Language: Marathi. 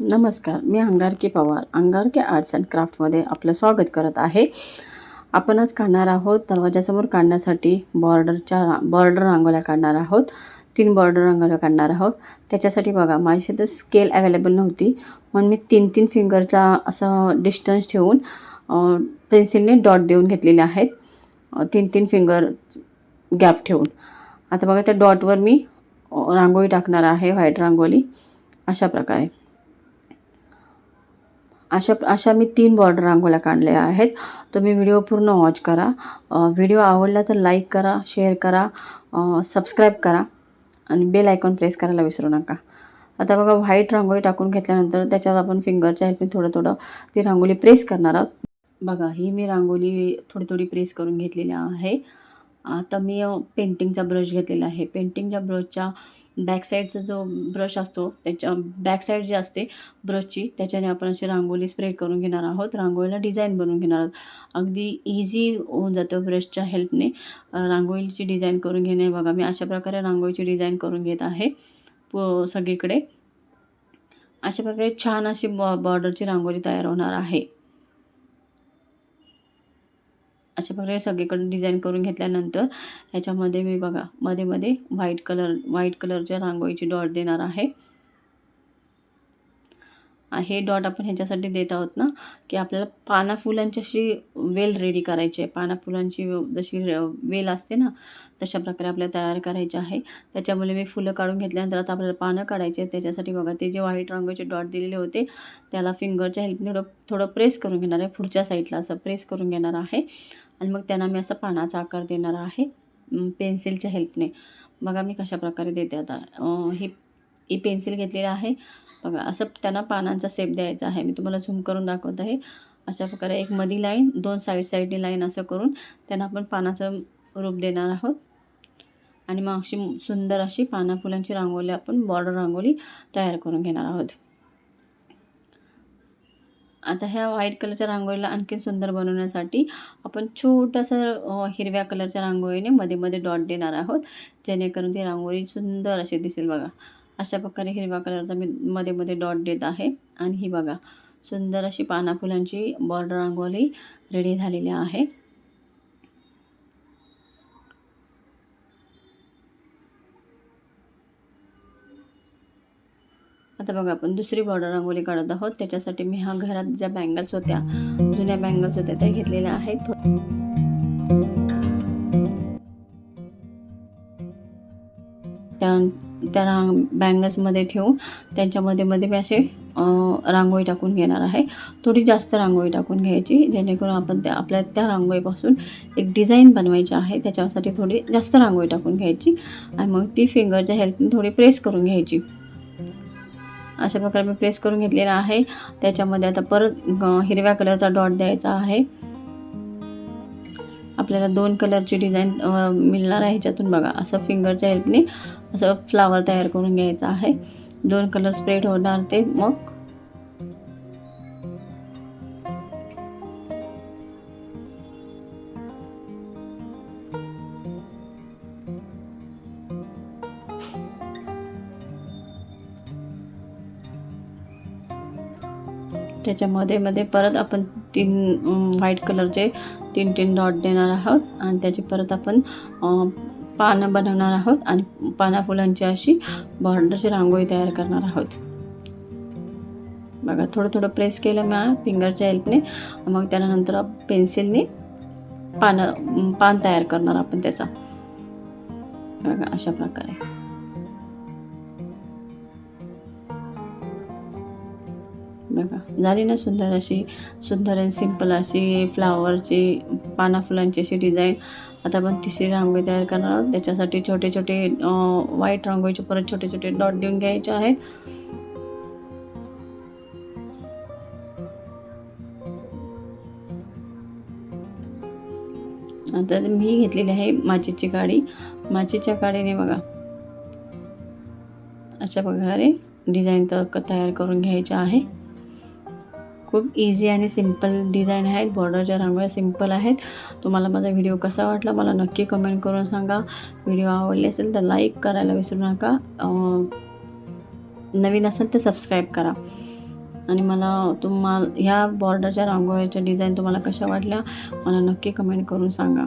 नमस्कार मी अंगारकी पवार अंगारकी आर्ट्स अँड क्राफ्टमध्ये आपलं स्वागत करत आहे. आपण आज काढणार आहोत दरवाजासमोर काढण्यासाठी बॉर्डरच्या रा बॉर्डर रांगोळ्या काढणार आहोत तीन बॉर्डर रांगोळ्या काढणार आहोत. त्याच्यासाठी बघा माझी तर स्केल अवेलेबल नव्हती म्हणून मी तीन तीन फिंगरचा असं डिस्टन्स ठेवून पेन्सिलने डॉट देऊन घेतलेले आहेत. तीन तीन फिंगर गॅप ठेवून. आता बघा त्या डॉटवर मी रांगोळी टाकणार आहे व्हाईट रांगोळी अशा प्रकारे. अशा अशा मी तीन बॉर्डर रांगोळ्या काढल्या आहेत. तुम्ही व्हिडिओ पूर्ण वॉच करा. व्हिडिओ आवडला तर लाईक करा शेअर करा सबस्क्राईब करा आणि बेल आयकॉन प्रेस करायला विसरू नका. आता बघा व्हाईट रांगोळी टाकून घेतल्यानंतर त्याच्यावर आपण फिंगरच्या हेल्पने थोडं थोडं ती रांगोळी प्रेस करणार आहोत. बघा ही मी रांगोळी थोडी थोडी प्रेस करून घेतलेली आहे. आता मी पेंटिंगचा ब्रश घेतलेला आहे. पेंटिंगच्या ब्रशच्या बॅकसाईडचा जो ब्रश असतो त्याच्या बॅकसाईड जी असते ब्रशची त्याच्याने आपण अशी रांगोळी स्प्रेड करून घेणार आहोत. रांगोळीला डिझाईन बनवून घेणार आहोत. अगदी इझी होऊन जातं ब्रशच्या हो हेल्पने रांगोळीची डिझाईन करून घेणे. बघा मी अशा प्रकारे रांगोळीची डिझाईन करून घेत आहे. प सगळीकडे. अशा प्रकारे छान अशी बॉ बॉर्डरची रांगोळी तयार होणार आहे. अशा प्रकारे सगळीकडे डिझाईन करून घेतल्यानंतर ह्याच्यामध्ये मी बघा मध्ये मध्ये व्हाईट कलर व्हाईट कलरच्या रांगोळीची डॉट देणार आहे. हे डॉट आपण ह्याच्यासाठी देत आहोत ना की आपल्याला पाना फुलांची अशी वेल रेडी करायची आहे. पाना फुलांची जशी वेल असते ना तशा प्रकारे आपल्याला तयार करायची आहे. त्याच्यामुळे मी फुलं काढून घेतल्यानंतर आता आपल्याला पानं काढायचे आहेत. त्याच्यासाठी बघा ते जे व्हाईट रंगाचे डॉट दिलेले होते त्याला फिंगरच्या हेल्पने थोडं थोडं प्रेस करून घेणार आहे. पुढच्या साईडला असं प्रेस करून घेणार आहे. आणि मग त्यांना मी असं पानाचा आकार देणार आहे पेन्सिलच्या हेल्पने. बघा मी कशा प्रकारे देते आता. ही ही पेन्सिल घेतलेली आहे. बघा असं त्यांना पानांचा सेप द्यायचा आहे. मी तुम्हाला झूम करून दाखवत आहे. अशा प्रकारे एक मधी लाईन दोन साईड साईडनी लाईन असं करून त्यांना आपण पानाचं रूप देणार आहोत. आणि मग अशी सुंदर अशी पाना फुलांची रांगोळी आपण बॉर्डर रांगोळी तयार करून घेणार आहोत. आता ह्या व्हाईट कलरच्या रांगोळीला आणखी सुंदर बनवण्यासाठी आपण छोटंसं हिरव्या कलरच्या रांगोळीने मध्ये मध्ये डॉट देणार आहोत. जेणेकरून ती रांगोळी सुंदर अशी दिसेल बघा. अशा प्रकारे हिरव्या कलरचा मी मध्ये मध्ये डॉट देत आहे. आणि ही बघा सुंदर अशी पाना फुलांची बॉर्डर रांगोळी रेडी झालेली आहे. आता बघा आपण दुसरी बॉर्डर रांगोळी काढत आहोत. त्याच्यासाठी मी हा घरात ज्या बँगल्स होत्या जुन्या बँगल्स होत्या त्या घेतलेल्या आहेत. थो- त्या त्या रांग बँगल्समध्ये ठेवून त्यांच्यामध्ये मध्ये मी असे रांगोळी टाकून घेणार आहे. थोडी जास्त रांगोळी टाकून घ्यायची जेणेकरून आपण त्या आपल्या त्या रांगोळीपासून एक डिझाईन बनवायची आहे. त्याच्यासाठी थोडी जास्त रांगोळी टाकून घ्यायची आणि मग ती फिंगरच्या हेल्पने थोडी प्रेस करून घ्यायची. अशा प्रकारे मी प्रेस करून घेतलेला आहे. त्याच्यामध्ये आता परत हिरव्या कलरचा डॉट द्यायचा आहे. आपल्याला दोन कलरची डिझाईन मिळणार आहे ह्याच्यातून बघा. असं फिंगरच्या हेल्पने असं फ्लावर तयार करून घ्यायचं आहे. दोन कलर स्प्रेड होणार ते मग त्याच्यामध्ये मध्ये परत आपण तीन व्हाईट कलरचे तीन तीन डॉट देणार आहोत. आणि त्याची परत आपण पानं बनवणार आहोत. आणि पाना फुलांची अशी बॉर्डरची रांगोळी तयार करणार आहोत. बघा थोडं थोडं प्रेस केलं मी फिंगरच्या हेल्पने मग त्यानंतर पेन्सिलने पानं पान तयार करणार आपण त्याचा. बघा अशा प्रकारे. बघा. झाली ना सुंदर अशी सुंदर आणि सिंपल अशी फ्लावरची पाना फुलांची अशी डिझाईन आता आपण तिसरी रांगोळी तयार करणार आहोत. त्याच्यासाठी छोटे छोटे व्हाईट रांगोळीचे परत छोटे छोटे डॉट देऊन घ्यायचे आहेत. आता मी घेतलेली आहे माचीची काडी. माचीच्या काडीने बघा. अशा प्रकारे डिझाईन तर तयार करून घ्यायचं आहे. खूप इझी आणि सिंपल डिझाईन आहेत. बॉर्डरच्या रांगोळ्या सिंपल आहेत. तुम्हाला माझा व्हिडिओ कसा वाटला मला नक्की कमेंट करून सांगा. व्हिडिओ आवडले असेल तर लाईक करायला विसरू नका. नवीन असेल तर सबस्क्राईब करा. आणि मला तुम्हाला ह्या बॉर्डरच्या रांगोळ्याच्या डिझाईन तुम्हाला कशा वाटल्या मला नक्की कमेंट करून सांगा.